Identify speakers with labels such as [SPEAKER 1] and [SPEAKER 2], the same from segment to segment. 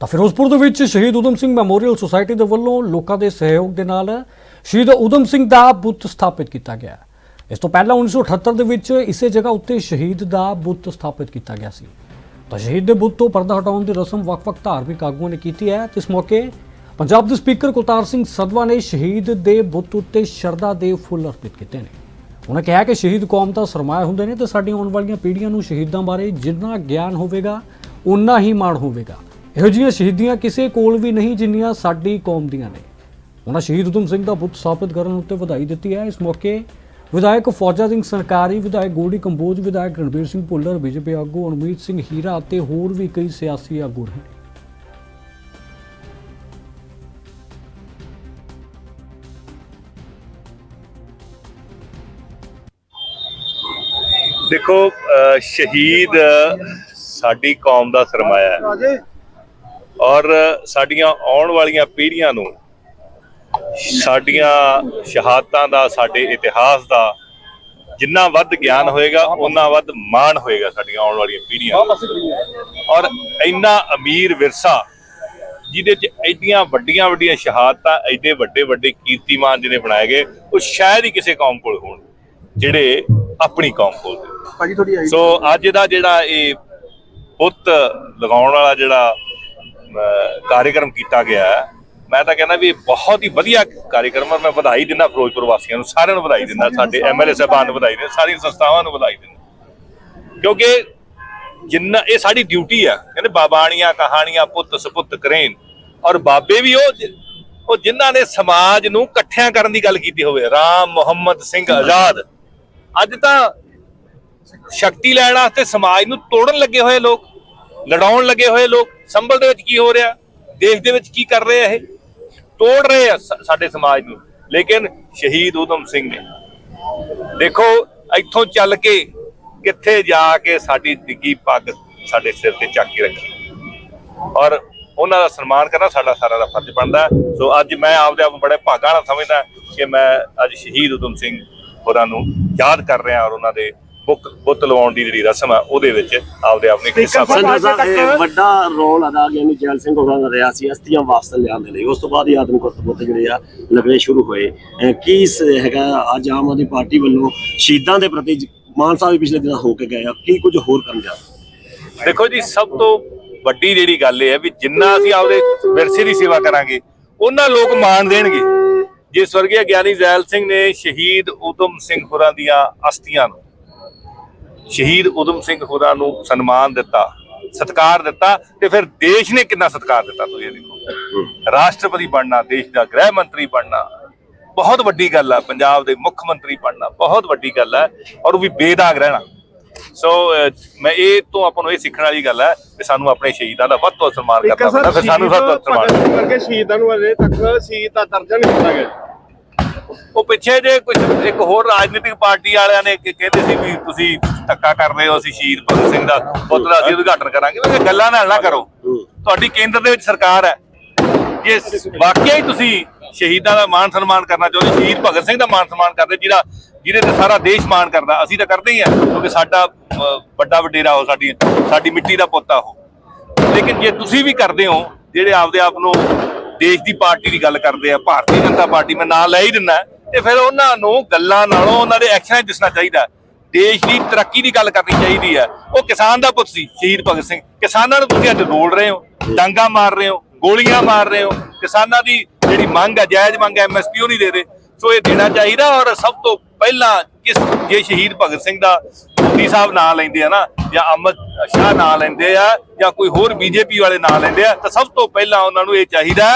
[SPEAKER 1] ਤਾਂ ਫਿਰੋਜ਼ਪੁਰ ਦੇ ਵਿੱਚ ਸ਼ਹੀਦ ਊਧਮ ਸਿੰਘ ਮੈਮੋਰੀਅਲ ਸੁਸਾਇਟੀ ਦੇ ਵੱਲੋਂ ਲੋਕਾਂ ਦੇ ਸਹਿਯੋਗ ਦੇ ਨਾਲ ਸ਼ਹੀਦ ਊਧਮ ਸਿੰਘ ਦਾ ਬੁੱਤ ਸਥਾਪਿਤ ਕੀਤਾ ਗਿਆ। ਇਸ ਤੋਂ ਪਹਿਲਾਂ 1978 ਦੇ ਵਿੱਚ ਇਸੇ ਜਗ੍ਹਾ ਉੱਤੇ ਸ਼ਹੀਦ ਦਾ ਬੁੱਤ ਸਥਾਪਿਤ ਕੀਤਾ ਗਿਆ ਸੀ। ਤਾਂ ਸ਼ਹੀਦ ਦੇ ਬੁੱਤ ਤੋਂ ਪਰਦਾ ਹਟਾਉਣ ਦੀ ਰਸਮ ਵੱਖ-ਵੱਖ ਧਾਰਮਿਕ ਆਗੂਆਂ ਨੇ ਕੀਤੀ ਹੈ। ਤੇ ਇਸ ਮੌਕੇ ਪੰਜਾਬ ਦੇ ਸਪੀਕਰ ਕੁਲਤਾਰ ਸਿੰਘ ਸਦਵਾ ਨੇ ਸ਼ਹੀਦ ਦੇ ਬੁੱਤ ਉੱਤੇ ਸ਼ਰਧਾ ਦੇ ਫੁੱਲ ਅਰਪਿਤ ਕੀਤੇ ਨੇ। ਉਹਨਾਂ ਕਿਹਾ ਕਿ ਸ਼ਹੀਦ ਕੌਮ ਦਾ ਸਰਮਾਇਆ ਹੁੰਦੇ ਨੇ ਤੇ ਸਾਡੀਆਂ ਆਉਣ ਵਾਲੀਆਂ ਪੀੜ੍ਹੀਆਂ ਨੂੰ ਸ਼ਹੀਦਾਂ ਬਾਰੇ ਜਿੰਨਾ ਗਿਆਨ ਹੋਵੇਗਾ ਉਨਾ ਹੀ ਮਾਣ ਹੋਵੇਗਾ। ਇਹੋ ਜਿਹੀਆਂ ਸ਼ਹੀਦੀਆਂ ਕਿਸੇ ਕੋਲ ਵੀ ਨਹੀਂ ਜਿੰਨੀਆਂ ਸਾਡੀ ਕੌਮ ਦੀਆਂ ਨੇ। ਉਹਨਾਂ ਸ਼ਹੀਦ ਉਦਮ ਸਿੰਘ ਦਾ ਬੁੱਤ ਸਥਾਪਿਤ ਕਰਨ ਉੱਤੇ ਵਧਾਈ ਦਿੱਤੀ ਹੈ। ਇਸ ਮੌਕੇ ਵਿਧਾਇਕ ਫੌਜਾ ਸਿੰਘ ਸਰਕਾਰੀ, ਵਿਧਾਇਕ ਗੋਲਡੀ ਕੰਬੋਜ, ਵਿਧਾਇਕ ਰਣਬੀਰ ਸਿੰਘ ਭੁੱਲਰ, ਬੀਜੇਪੀ ਆਗੂ ਅਨਮੀਤ ਸਿੰਘ ਹੀਰਾ ਅਤੇ ਹੋਰ ਵੀ ਕਈ ਸਿਆਸੀ ਆਗੂ ਰਹੇ
[SPEAKER 2] ਦੇਖੋ ਸ਼ਹੀਦ ਸਾਡੀ ਕੌਮ ਦਾ ਸਰਮਾਇਆ ਹੈ। ਔਰ ਸਾਡੀਆਂ ਆਉਣ ਵਾਲੀਆਂ ਪੀੜ੍ਹੀਆਂ ਨੂੰ ਸਾਡੀਆਂ ਸ਼ਹਾਦਤਾਂ ਦਾ ਸਾਡੇ ਇਤਿਹਾਸ ਦਾ ਜਿੰਨਾ ਵੱਧ ਗਿਆਨ ਹੋਏਗਾ ਉਨਾ ਵੱਧ ਮਾਣ ਹੋਏਗਾ ਸਾਡੀਆਂ ਆਉਣ ਵਾਲੀਆਂ ਪੀੜ੍ਹੀਆਂ ਨੂੰ। ਔਰ ਇੰਨਾ ਅਮੀਰ ਵਿਰਸਾ ਜਿਹਦੇ ਚ ਐਡੀਆਂ ਵੱਡੀਆਂ ਵੱਡੀਆਂ ਸ਼ਹਾਦਤਾਂ ਐਡੇ ਵੱਡੇ ਵੱਡੇ ਕੀਰਤੀਮਾਨ ਜਿਹਨੇ ਬਣਾਏ ਗਏ ਉਹ ਸ਼ਾਇਦ ਹੀ ਕਿਸੇ ਕੌਮ ਕੋਲ ਹੋਣ ਜਿਹੜੇ ਆਪਣੀ ਕੌਮ ਕੋਲ ਸੋ ਅੱਜ ਦਾ ਜਿਹੜਾ ਇਹ ਬੁੱਤ ਲਗਾਉਣ ਵਾਲਾ ਜਿਹੜਾ ਕਾਰਜਕ੍ਰਮ ਕੀਤਾ ਗਿਆ ਮੈਂ ਤਾਂ ਕਹਿੰਦਾ ਵੀ ਇਹ ਬਹੁਤ ਹੀ ਵਧੀਆ ਕਾਰਜਕ੍ਰਮ ਹੈ। ਮੈਂ ਵਧਾਈ ਦਿੰਦਾ ਫਿਰੋਜ਼ਪੁਰ ਵਾਸੀਆਂ ਨੂੰ, ਸਾਰਿਆਂ ਨੂੰ ਵਧਾਈ ਦਿੰਦਾ, ਸਾਡੇ ਐਮਐਲਏ ਸਾਹਿਬਾਨ ਨੂੰ ਵਧਾਈ ਦਿੰਦਾ, ਸਾਰੀਆਂ ਸੰਸਥਾਵਾਂ ਨੂੰ ਵਧਾਈ ਦਿੰਦਾ। ਕਿਉਂਕਿ ਜਿੰਨਾ, ਇਹ ਸਾਡੀ ਡਿਊਟੀ ਆ। ਕਹਿੰਦੇ ਬਾਬਾਣੀਆਂ, ਕਹਾਣੀਆਂ, ਪੁੱਤ ਸਪੁੱਤ ਕਰੇਨ। ਔਰ ਬਾਬੇ ਵੀ ਉਹ ਜ- ਉਹ ਜਿਨ੍ਹਾਂ ਨੇ ਸਮਾਜ ਨੂੰ ਇਕੱਠਿਆਂ ਕਰਨ ਦੀ ਗੱਲ ਕੀਤੀ ਹੋਵੇ, ਰਾਮ ਮੁਹੰਮਦ ਸਿੰਘ ਆਜ਼ਾਦ। ਅੱਜ ਤਾਂ ਸ਼ਕਤੀ ਲੈਣ ਵਾਸਤੇ ਸਮਾਜ ਨੂੰ ਤੋੜਨ ਲੱਗੇ ਹੋਏ ਲੋਕ। ਲੜਾਉਣ ਲੱਗੇ ਹੋਏ ਲੋਕ, ਸੰਭਲ ਦੇ ਵਿੱਚ ਕੀ ਹੋ ਰਿਹਾ? ਦੇਸ਼ ਦੇ ਵਿੱਚ ਕੀ ਕਰ ਰਹੇ ਆ ਇਹ? ਤੋੜ ਰਹੇ ਆ ਸਾਡੇ ਸਮਾਜ ਨੂੰ। ਲੇਕਿਨ ਸ਼ਹੀਦ ਊਧਮ ਸਿੰਘ ਨੇ, ਦੇਖੋ ਇੱਥੋਂ ਚੱਲ ਕੇ ਕਿੱਥੇ ਜਾ ਕੇ ਸਾਡੀ ਡਿੱਗੀ ਪੱਗ ਸਾਡੇ ਸਿਰ ਤੇ ਚੱਕ ਕੇ ਰੱਖੀ। ਔਰ ਉਹਨਾਂ ਦਾ ਸਨਮਾਨ ਕਰਨਾ ਸਾਡਾ ਸਾਰਾ ਦਾ ਫਰਜ਼ ਬਣਦਾ। ਸੋ ਅੱਜ ਮੈਂ ਆਪਦੇ ਆਪ ਨੂੰ ਬੜੇ ਭਾਗਾਂ ਨਾਲ ਸਮਝਦਾ ਕਿ ਮੈਂ ਅੱਜ ਸ਼ਹੀਦ ਊਧਮ ਸਿੰਘ ਹੋਰਾਂ ਨੂੰ ਯਾਦ ਕਰ ਰਿਹਾ ਔਰ ਉਹਨਾਂ ਦੇ ਬੁੱਕ ਬੁੱਤ ਲਵਾਉਣ ਦੀ ਜਿਹੜੀ ਰਸਮ ਹੈ ਉਹਦੇ ਵਿੱਚ ਆਪਦੇ ਆਪ ਨੂੰ ਹਿੱਸਾ
[SPEAKER 3] ਸੰਜਾ ਸਾਹਿਬ ਇਹ ਵੱਡਾ ਰੋਲ ਅਦਾ ਗਿਆਨੀ ਜੈਲ ਸਿੰਘ ਹੋਰਾਂ ਦਾ ਰਿਹਾ ਸੀ ਅਸਤੀਆਂ ਵਾਪਸ ਲਿਆਉਣ ਦੇ ਲਈ। ਉਸ ਤੋਂ ਬਾਅਦ ਹੀ ਆਦਮੀ ਕਰਤੱਵ ਜਿਹੜੇ ਆ ਲੱਗਣੇ ਸ਼ੁਰੂ ਹੋਏ। ਕੀ ਹੈਗਾ ਅੱਜ ਆਮ ਆਦਮੀ ਪਾਰਟੀ ਵੱਲੋਂ ਸ਼ਹੀਦਾਂ ਦੇ ਪ੍ਰਤੀ ਮਾਨ ਸਾਹਿਬ ਵੀ ਪਿਛਲੇ ਦਿਨਾਂ ਹੋ ਕੇ ਗਏ ਆ ਕੀ ਕੁਝ ਹੋਰ ਕਰਨ ਜਾ?
[SPEAKER 2] ਦੇਖੋ ਜੀ ਸਭ ਤੋਂ ਵੱਡੀ ਜਿਹੜੀ ਗੱਲ ਇਹ ਹੈ ਵੀ ਜਿੰਨਾ ਅਸੀਂ ਆਪਦੇ ਵਿਰਸੇ ਦੀ ਸੇਵਾ ਕਰਾਂਗੇ ਉਹਨਾਂ ਲੋਕ ਮਾਣ ਦੇਣਗੇ। ਜੇ ਸਵਰਗੀ ਗਿਆਨੀ ਜ਼ੈਲ ਸਿੰਘ ਨੇ ਸ਼ਹੀਦ ਉਦਮ ਸਿੰਘ ਹੋਰਾਂ ਦੀਆਂ ਅਸਥੀਆਂ ਨੂੰ ਸ਼ਹੀਦ ਉਦਮ ਸਿੰਘ ਹੋਰਾਂ ਨੂੰ ਸਨਮਾਨ ਦਿੱਤਾ ਸਤਿਕਾਰ ਦਿੱਤਾ ਤੇ ਫਿਰ ਦੇਸ਼ ਨੇ ਕਿੰਨਾ ਸਤਿਕਾਰ ਦਿੱਤਾ ਤੁਸੀਂ ਇਹ ਦੇਖੋ। ਰਾਸ਼ਟਰਪਤੀ ਬਣਨਾ ਦੇਸ਼ ਦਾ ਗ੍ਰਹਿ ਮੰਤਰੀ ਬਣਨਾ ਬਹੁਤ ਵੱਡੀ ਗੱਲ ਹੈ ਪੰਜਾਬ ਦੇ ਮੁੱਖ ਮੰਤਰੀ ਬਣਨਾ ਬਹੁਤ ਵੱਡੀ ਗੱਲ ਹੈ ਔਰ ਉਹ ਵੀ ਬੇਦਾਗ ਰਹਿਣਾ। ਸੋ ਮੈਂ ਇਹ ਤੋਂ ਆਪਾਂ ਨੂੰ ਇਹ ਸਿੱਖਣ ਵਾਲੀ ਗੱਲ ਹੈ ਕਿ ਸਾਨੂੰ ਆਪਣੇ ਸ਼ਹੀਦਾਂ ਦਾ ਵੱਧ ਤੋਂ ਸਨਮਾਨ ਕਰਨਾ ਪੈਂਦਾ
[SPEAKER 4] ਸਰ
[SPEAKER 2] ਫਿਰ ਸਾਨੂੰ ਸਭ ਤੋਂ ਸਨਮਾਨ
[SPEAKER 4] ਵਰਗੇ ਸ਼ਹੀਦਾਂ ਨੂੰ ਅਜੇ ਤੱਕ ਸ਼ਹੀਦ ਦਾ ਦਰਜਾ ਨਹੀਂ ਦਿੱਤਾ ਗਿਆ।
[SPEAKER 2] ਉਹ ਪਿੱਛੇ ਜੇ ਕੁਝ ਇੱਕ ਹੋਰ ਰਾਜਨੀਤਿਕ ਪਾਰਟੀ ਵਾਲਿਆਂ ਨੇ ਕਿ ਕਹਿੰਦੇ ਸੀ ਵੀ ਤੁਸੀਂ ਧੱਕਾ ਕਰ ਰਹੇ ਹੋ ਅਸੀਂ ਸ਼ਹੀਦ ਭਗਤ ਸਿੰਘ ਦਾ ਪੁੱਤ ਦਾ ਅਸੀਂ ਉਦਘਾਟਨ ਕਰਾਂਗੇ। ਮੈਂ ਗੱਲਾਂ ਨਾਲ ਨਾ ਕਰੋ। ਤੁਹਾਡੀ ਕੇਂਦਰ ਦੇ ਵਿੱਚ ਸਰਕਾਰ ਹੈ। ਜੇ ਵਾਕਿਆ ਹੀ ਤੁਸੀਂ ਸ਼ਹੀਦਾਂ ਦਾ ਮਾਣ ਸਨਮਾਨ ਕਰਨਾ ਚਾਹੁੰਦੇ ਸ਼ਹੀਦ ਭਗਤ ਸਿੰਘ ਦਾ ਮਾਣ ਸਨਮਾਨ ਕਰਦੇ ਜਿਹੜਾ ਜਿਹਦੇ ਤੇ ਸਾਰਾ ਦੇਸ਼ ਮਾਣ ਕਰਦਾ ਅਸੀਂ ਤਾਂ ਕਰਦੇ ਹੀ ਆ ਕਿਉਂਕਿ ਸਾਡਾ ਵੱਡਾ ਵਡੇਰਾ ਉਹ ਸਾਡੀ ਸਾਡੀ ਮਿੱਟੀ ਦਾ ਪੁੱਤ ਆ ਉਹ। ਲੇਕਿਨ ਜੇ ਤੁਸੀਂ ਵੀ ਕਰਦੇ ਹੋ ਜਿਹੜੇ ਆਪਦੇ ਆਪ ਨੂੰ ਦੇਸ਼ ਦੀ ਪਾਰਟੀ ਦੀ ਗੱਲ ਕਰਦੇ ਆ, ਭਾਰਤੀ ਜਨਤਾ ਪਾਰਟੀ, ਮੈਂ ਨਾਂ ਲੈ ਹੀ ਦਿੰਦਾ ਤੇ ਫਿਰ ਉਹਨਾਂ ਨੂੰ ਗੱਲਾਂ ਨਾਲੋਂ ਉਹਨਾਂ ਦੇ ਐਕਸ਼ਨਾਂ ਦਿਸਣਾ ਚਾਹੀਦਾ ਦੇਸ਼ ਦੀ ਤਰੱਕੀ ਦੀ ਗੱਲ ਕਰਨੀ ਚਾਹੀਦੀ ਹੈ। ਉਹ ਕਿਸਾਨ ਦਾ ਪੁੱਤ ਸੀ, ਸ਼ਹੀਦ ਭਗਤ ਸਿੰਘ। ਕਿਸਾਨਾਂ ਨੂੰ ਤੁਸੀਂ ਅੱਜ ਰੋਲ ਰਹੇ ਹੋ, ਡਾਂਗਾ ਮਾਰ ਰਹੇ ਹੋ, ਗੋਲੀਆਂ ਮਾਰ ਰਹੇ ਹੋ। ਕਿਸਾਨਾਂ ਦੀ ਜਿਹੜੀ ਮੰਗ ਹੈ, ਜਾਇਜ਼ ਮੰਗ ਹੈ ਐਮਐਸਪੀ ਉਹ ਨਹੀਂ ਦੇ ਰਹੇ। ਸੋ ਇਹ ਦੇਣਾ ਚਾਹੀਦਾ ਔਰ ਸਭ ਤੋਂ ਪਹਿਲਾਂ ਕਿਸ ਜੇ ਸ਼ਹੀਦ ਭਗਤ ਸਿੰਘ ਦਾ ਮੋਦੀ ਸਾਹਿਬ ਨਾਂ ਲੈਂਦੇ ਆ ਨਾ ਜਾਂ ਅਮਰ ਸ਼ਾਹ ਨਾਂ ਲੈਂਦੇ ਆ ਜਾਂ ਕੋਈ ਹੋਰ ਬੀਜੇਪੀ ਵਾਲੇ ਨਾਂ ਲੈਂਦੇ ਆ ਤਾਂ ਸਭ ਤੋਂ ਪਹਿਲਾਂ ਉਹਨਾਂ ਨੂੰ ਇਹ ਚਾਹੀਦਾ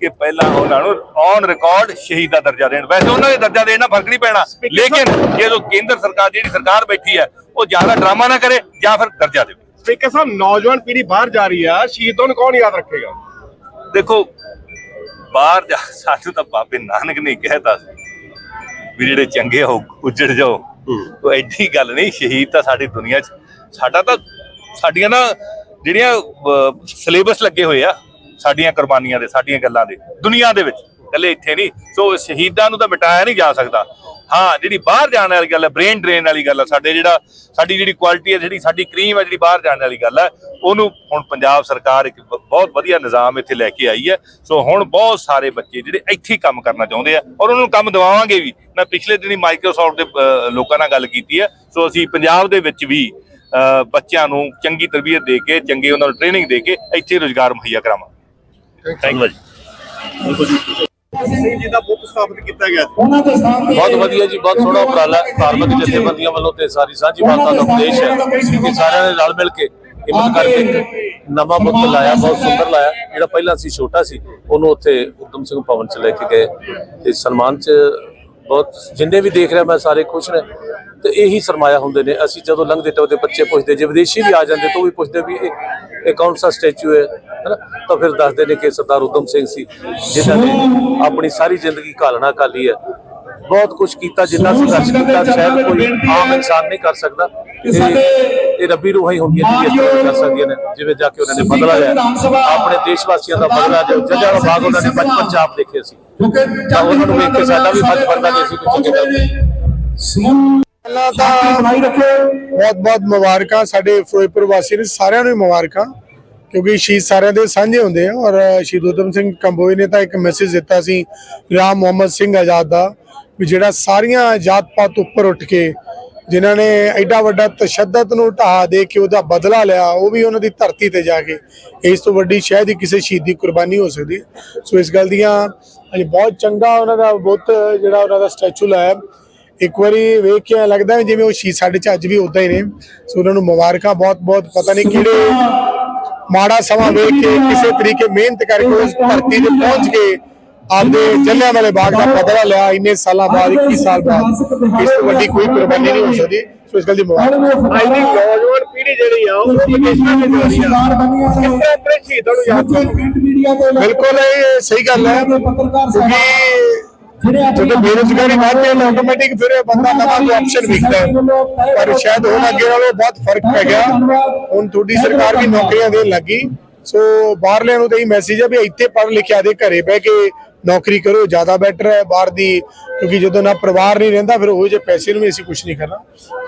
[SPEAKER 2] ਕਿ ਪਹਿਲਾਂ ਉਹਨਾਂ ਨੂੰ ਔਨ ਰਿਕਾਰਡ ਸ਼ਹੀਦ ਦਾ ਦਰਜਾ ਦੇਣ। ਵੈਸੇ ਉਹਨਾਂ ਦੇ ਦਰਜਾ ਦੇਣ ਫ਼ਰਕ ਨਹੀਂ ਪੈਣਾ ਲੇਕਿਨ ਜਦੋਂ ਕੇਂਦਰ ਸਰਕਾਰ ਜਿਹੜੀ ਸਰਕਾਰ ਬੈਠੀ ਹੈ ਉਹ ਜ਼ਿਆਦਾ ਡਰਾਮਾ ਨਾ ਕਰੇ ਜਾਂ ਫਿਰ ਦਰਜਾ ਦੇਵੇ।
[SPEAKER 4] ਸਪੀਕਰ ਸਾਹਿਬ ਨੌਜਵਾਨ ਪੀੜ੍ਹੀ ਬਾਹਰ ਜਾ ਰਹੀ ਆ ਸ਼ਹੀਦੋਂ ਨੂੰ ਕੌਣ ਯਾਦ ਰੱਖੇਗਾ?
[SPEAKER 2] ਦੇਖੋ ਬਾਹਰ ਜਾ ਸਾਨੂੰ ਤਾਂ ਬਾਬੇ ਨਾਨਕ ਨੇ ਕਹਿਤਾ ਵੀ ਜਿਹੜੇ ਚੰਗੇ ਹੋ ਉੱਜੜ ਜਾਓ। ਉਹ ਐਡੀ ਗੱਲ ਨਹੀਂ, ਸ਼ਹੀਦ ਤਾਂ ਸਾਡੀ ਦੁਨੀਆ 'ਚ। ਸਾਡਾ ਤਾਂ, ਸਾਡੀਆਂ ਨਾ ਜਿਹੜੀਆਂ ਸਿਲੇਬਸ ਲੱਗੇ ਹੋਏ ਆ, ਸਾਡੀਆਂ ਕੁਰਬਾਨੀਆਂ ਦੇ, ਸਾਡੀਆਂ ਗੱਲਾਂ ਦੇ, ਦੁਨੀਆ ਦੇ ਵਿੱਚ। ਇਕੱਲੇ ਇੱਥੇ ਨਹੀਂ। ਸੋ ਸ਼ਹੀਦਾਂ ਨੂੰ ਤਾਂ ਮਿਟਾਇਆ ਨਹੀਂ ਜਾ ਸਕਦਾ। ਹਾਂ ਜਿਹੜੀ ਬਾਹਰ ਜਾਣ ਵਾਲੀ ਗੱਲ ਹੈ ਬ੍ਰੇਨ ਡਰੇਨ ਵਾਲੀ ਗੱਲ ਹੈ ਸਾਡੇ ਜਿਹੜਾ ਸਾਡੀ ਜਿਹੜੀ ਕੁਆਲਿਟੀ ਹੈ ਜਿਹੜੀ ਸਾਡੀ ਕਰੀਮ ਹੈ ਜਿਹੜੀ ਬਾਹਰ ਜਾਣ ਵਾਲੀ ਗੱਲ ਹੈ ਉਹਨੂੰ ਹੁਣ ਪੰਜਾਬ ਸਰਕਾਰ ਇੱਕ ਬਹੁਤ ਵਧੀਆ ਨਿਜ਼ਾਮ ਇੱਥੇ ਲੈ ਕੇ ਆਈ ਹੈ। ਸੋ ਹੁਣ ਬਹੁਤ ਸਾਰੇ ਬੱਚੇ ਜਿਹੜੇ ਇੱਥੇ ਕੰਮ ਕਰਨਾ ਚਾਹੁੰਦੇ ਆ ਔਰ ਉਹਨਾਂ ਨੂੰ ਕੰਮ ਦਿਵਾਵਾਂਗੇ ਵੀ। ਮੈਂ ਪਿਛਲੇ ਦਿਨੀ ਮਾਈਕਰੋਸਾਫਟ ਦੇ ਲੋਕਾਂ ਨਾਲ ਗੱਲ ਕੀਤੀ ਹੈ। ਸੋ ਅਸੀਂ ਪੰਜਾਬ ਦੇ ਵਿੱਚ ਵੀ ਬੱਚਿਆਂ ਨੂੰ ਚੰਗੀ ਤਰਬੀਅਤ ਦੇ ਕੇ ਚੰਗੀ ਉਹਨਾਂ ਨੂੰ ਟ੍ਰੇਨਿੰਗ ਦੇ ਕੇ ਇੱਥੇ ਰੋਜ਼ਗਾਰ ਮੁਹੱਈਆ ਕਰਾਵਾਂਗੇ। ਥੈਂਕ ਯੂ
[SPEAKER 4] ਸਿੰਘ ਜੀ ਦਾ ਬੁੱਤ ਸਥਾਪਿਤ ਕੀਤਾ ਗਿਆ ਸੀ।
[SPEAKER 5] ਬਹੁਤ ਵਧੀਆ ਜੀ ਬਹੁਤ ਸੋਹਣਾ ਉਪਰਾਲਾ। ਧਾਰਮਿਕ ਜਥੇਬੰਦੀਆਂ ਵੱਲੋਂ ਤੇ ਸਾਰੀ ਸਾਂਝੀ ਮਾਤਾ ਦਾ ਉਪਦੇਸ਼ ਹੈ ਕਿ ਸਾਰਿਆਂ ਨੇ ਰਲ ਮਿਲ ਕੇ ਹਿੰਮਤ ਕਰਕੇ ਨਵਾਂ ਬੁੱਤ ਲਾਇਆ ਬਹੁਤ ਸੁੰਦਰ ਲਾਇਆ। ਜਿਹੜਾ ਪਹਿਲਾਂ ਸੀ ਛੋਟਾ ਸੀ ਉਹਨੂੰ ਉੱਥੇ ਉਦਮ ਸਿੰਘ ਭਵਨ ਚ ਲੈ ਕੇ ਗਏ ਤੇ ਸਨਮਾਨ ਚ ਬਹੁਤ ਜਿੰਨੇ ਵੀ ਦੇਖ ਰਿਹਾ ਮੈਂ ਸਾਰੇ ਖੁਸ਼ ਨੇ ਤੇ ਇਹੀ ਸਰਮਾਇਆ ਹੁੰਦੇ ਨੇ। ਅਸੀਂ ਜਦੋਂ ਲੰਘਦੇ ਟੱਪਦੇ ਬੱਚੇ ਪੁੱਛਦੇ ਜੇ ਵਿਦੇਸ਼ੀ ਵੀ ਆ ਜਾਂਦੇ ਤਾਂ ਉਹ ਵੀ ਪੁੱਛਦੇ ਵੀ ਇਹ ਇਹ ਕੌਣ ਸਾ ਸਟੈਚੂ ਹੈ? ਹੈਨਾ? ਤਾਂ ਫਿਰ ਦੱਸਦੇ ਨੇ ਕਿ ਸਰਦਾਰ ਉਦਮ ਸਿੰਘ ਸੀ ਜਿਨ੍ਹਾਂ ਨੇ ਆਪਣੀ ਸਾਰੀ ਜ਼ਿੰਦਗੀ ਘਾਲਣਾ ਕਾਲੀ ਹੈ। ਬਹੁਤ ਕੁਝ ਕੀਤਾ ਜਿੰਨਾ ਸੰਘਰਸ਼ ਕੀਤਾ ਸ਼ਾਇਦ ਕੋਈ ਆਮ ਇਨਸਾਨ ਨਹੀਂ ਕਰ ਸਕਦਾ। ਇਹ ਰੱਬੀ ਰੂਹਾਂ ਹੀ ਹੁੰਦੀਆਂ ਜਿਹੜੀਆਂ ਇਸ ਤਰ੍ਹਾਂ ਕਰ ਸਕਦੀਆਂ ਨੇ ਜਿਵੇਂ ਜਾ ਕੇ ਉਹਨਾਂ ਨੇ ਬਦਲਾ ਲਿਆ। ਆਪਣੇ ਦੇਸ਼ ਵਾਸੀਆਂ ਦਾ ਬਦਲਾ ਜੋ ਜੱਜਾਂ ਦਾ ਬਾਗ ਉਹਨਾਂ ਨੇ ਬਚਪਨ ਚ ਆਪ ਦੇਖੇ ਸੀ। ਤਾਂ ਉਹਨਾਂ ਨੂੰ ਵੇਖ ਕੇ ਸਾਡਾ ਵੀ ਫਰਜ਼ ਬਣਦਾ ਕਿ ਅਸੀਂ ਕੁਝ ਚੰਗੇ ਕਰਦੇ
[SPEAKER 6] ਪਹਿਲਾਂ ਤਾਂ ਬਹੁਤ ਬਹੁਤ ਮੁਬਾਰਕਾਂ ਸਾਡੇ ਫਿਰੋਜ਼ਪੁਰ ਵਾਸੀ ਨੇ ਸਾਰਿਆਂ ਨੂੰ ਮੁਬਾਰਕਾਂ। ਕਿਉਂਕਿ ਸ਼ਹੀਦ ਸਾਰਿਆਂ ਦੇ ਸਾਂਝੇ ਹੁੰਦੇ ਆ ਔਰ ਸ਼ਹੀਦ ਉਦਮ ਸਿੰਘ ਕੰਬੋਏ ਨੇ ਤਾਂ ਇੱਕ ਮੈਸੇਜ ਦਿੱਤਾ ਸੀ ਰਾਮ ਮੁਹੰਮਦ ਸਿੰਘ ਆਜ਼ਾਦ ਦਾ ਵੀ ਜਿਹੜਾ ਸਾਰੀਆਂ ਜਾਤ ਪਾਤ ਉੱਪਰ ਉੱਠ ਕੇ ਜਿਨ੍ਹਾਂ ਨੇ ਐਡਾ ਵੱਡਾ ਤਸ਼ੱਦਦ ਨੂੰ ਢਾਹ ਦੇ ਕੇ ਉਹਦਾ ਬਦਲਾ ਲਿਆ, ਉਹ ਵੀ ਉਹਨਾਂ ਦੀ ਧਰਤੀ ਤੇ ਜਾ ਕੇ ਇਸ ਤੋਂ ਵੱਡੀ ਸ਼ਾਇਦ ਹੀ ਕਿਸੇ ਸ਼ਹੀਦ ਦੀ ਕੁਰਬਾਨੀ ਹੋ ਸਕਦੀ ਸੋ ਇਸ ਗੱਲ ਦੀਆਂ ਅੱਜ ਬਹੁਤ ਚੰਗਾ ਉਹਨਾਂ ਦਾ ਬੁੱਤ ਜਿਹੜਾ ਉਹਨਾਂ ਦਾ ਸਟੈਚੂ ਲਾਇਆ। ਇੱਕ ਵਾਰੀ ਵੇਖ ਕੇ ਐਂ ਲੱਗਦਾ ਹੈ ਜਿਵੇਂ ਉਹ ਸ਼ਹੀਦ ਸਾਡੇ ਚ ਅੱਜ ਵੀ ਉਦਾਂ ਹੀ ਨੇ। ਸੋ ਉਹਨਾਂ ਨੂੰ ਮੁਬਾਰਕਾਂ ਬਹੁਤ ਬਹੁਤ ਪਤਾ ਨਹੀਂ ਕਿਹੜੇ ਮਾੜਾ ਸਮਾਂ ਵੇਖ ਕੇ ਕਿਸੇ ਤਰੀਕੇ ਮਿਹਨਤ ਕਰਕੇ ਉਸ ਧਰਤੀ ਤੇ ਪਹੁੰਚ ਕੇ ਆਪਦੇ ਜੱਲਿਆਂ ਵਾਲੇ ਬਾਗ ਦਾ ਬਦਲਾ ਲਿਆ ਇੰਨੇ ਸਾਲਾਂ ਬਾਅਦ 21 ਸਾਲ ਬਾਅਦ ਇਸ ਤੋਂ ਵੱਡੀ ਕੋਈ ਕੁਰਬਾਨੀ ਨਹੀਂ ਹੋ ਸਕਦੀ। ਸੋ ਇਸ ਗੱਲ ਦੀ ਮੁਬਾਰਕ
[SPEAKER 4] ਅੱਜ ਦੀ ਨੌਜਵਾਨ ਪੀੜ੍ਹੀ ਜਿਹੜੀ ਆ ਉਹ ਵਿਦੇਸ਼ਾਂ ਵਿੱਚ ਜਾ ਰਹੀ ਆ। ਕਿਸ ਤਰ੍ਹਾਂ ਆਪਣੇ ਸ਼ਹੀਦਾਂ ਨੂੰ ਯਾਦ ਕਰੋਗੇ
[SPEAKER 6] ਬਿਲਕੁਲ ਇਹ ਸਹੀ ਗੱਲ ਹੈ। ਕਿਉਂਕਿ ਜਦੋਂ ਬੇਰੁਜ਼ਗਾਰੀ ਵੱਧਦੀ ਹੈ ਆਟੋਮੈਟਿਕ ਫਿਰ ਬੰਦਾ ਨਵਾਂ ਕੋਈ ਆਪਸ਼ਨ ਵੇਖਦਾ। ਹੈ ਪਰ ਸ਼ਾਇਦ ਹੁਣ ਅੱਗੇ ਨਾਲੋਂ ਬਹੁਤ ਫ਼ਰਕ ਪੈ ਗਿਆ। ਹੁਣ ਤੁਹਾਡੀ ਸਰਕਾਰ ਵੀ ਨੌਕਰੀਆਂ ਦੇਣ ਲੱਗੀ। ਸੋ ਬਾਹਰਲਿਆਂ ਨੂੰ ਤਾਂ ਇਹ ਮੈਸੇਜ ਹੈ ਵੀ ਇੱਥੇ ਪੜ੍ਹ ਲਿਖਿਆ ਦੇ ਘਰੇ ਬਹਿ ਕੇ ਨੌਕਰੀ ਕਰੋ ਜ਼ਿਆਦਾ ਬੈਟਰ ਹੈ ਬਾਹਰ ਦੀ। ਕਿਉਂਕਿ ਜਦੋਂ ਨਾ ਪਰਿਵਾਰ ਨਹੀਂ ਰਹਿੰਦਾ ਫਿਰ ਉਹ ਜੇ ਪੈਸੇ ਨੂੰ ਵੀ ਅਸੀਂ ਕੁਝ ਨਹੀਂ ਕਰਨਾ।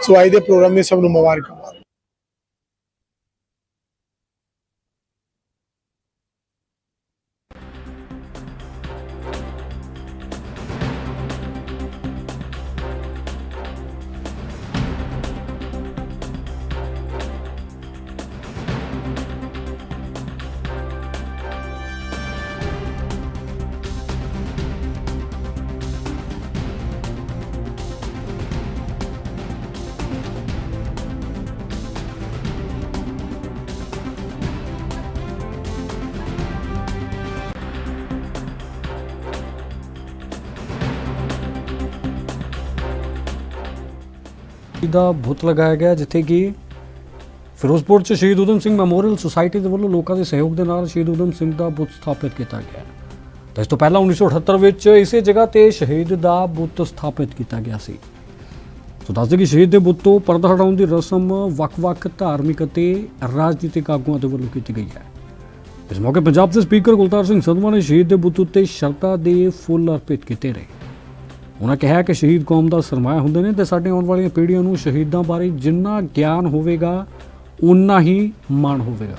[SPEAKER 6] ਸੋ ਅੱਜ ਦੇ ਪ੍ਰੋਗਰਾਮ ਦੇ ਸਭ ਨੂੰ ਮੁਬਾਰਕਾਂ।
[SPEAKER 1] ਦਾ ਬੁੱਤ ਲਗਾਇਆ ਗਿਆ ਜਿੱਥੇ ਕਿ ਫਿਰੋਜ਼ਪੁਰ ਚ ਸ਼ਹੀਦ ਉਦਮ ਸਿੰਘ ਮੈਮੋਰੀਅਲ ਸੁਸਾਇਟੀ ਦੇ ਵੱਲੋਂ ਲੋਕਾਂ ਦੇ ਸਹਿਯੋਗ ਦੇ ਨਾਲ ਸ਼ਹੀਦ ਉਦਮ ਸਿੰਘ ਦਾ ਬੁੱਤ ਸਥਾਪਿਤ ਕੀਤਾ ਗਿਆ। ਤਾਂ ਇਸ ਤੋਂ ਪਹਿਲਾਂ 1978 ਵਿੱਚ ਇਸੇ ਜਗ੍ਹਾ ਤੇ ਸ਼ਹੀਦ ਦਾ ਬੁੱਤ ਸਥਾਪਿਤ ਕੀਤਾ ਗਿਆ ਸੀ। ਸੋ ਦੱਸਦੇ ਕਿ ਸ਼ਹੀਦ ਦੇ ਬੁੱਤ ਤੋਂ ਪਰਦਾ ਹਟਾਉਣ ਦੀ ਰਸਮ ਵੱਖ-ਵੱਖ ਧਾਰਮਿਕ ਅਤੇ ਰਾਜਨੀਤਿਕ ਆਗੂਆਂ ਦੇ ਵੱਲੋਂ ਕੀਤੀ ਗਈ ਹੈ। ਇਸ ਮੌਕੇ ਪੰਜਾਬ ਦੇ ਸਪੀਕਰ ਗੁਲਤਾਰ ਸਿੰਘ ਸੰਧਵਾ ਨੇ ਸ਼ਹੀਦ ਦੇ ਬੁੱਤ ਉੱਤੇ ਸ਼ਰਧਾ ਦੇ ਫੁੱਲ ਅਰਪਿਤ ਕੀਤੇ ਰਹੇ। ਉਹਨਾਂ ਕਿਹਾ ਕਿ ਸ਼ਹੀਦ ਕੌਮ ਦਾ ਸਰਮਾਇਆ ਹੁੰਦੇ ਨੇ ਤੇ ਸਾਡੇ ਆਉਣ ਵਾਲੀਆਂ ਪੀੜ੍ਹੀਆਂ ਨੂੰ ਸ਼ਹੀਦਾਂ ਬਾਰੇ ਜਿੰਨਾ ਗਿਆਨ ਹੋਵੇਗਾ ਉਨਾ ਹੀ ਮਾਣ ਹੋਵੇਗਾ।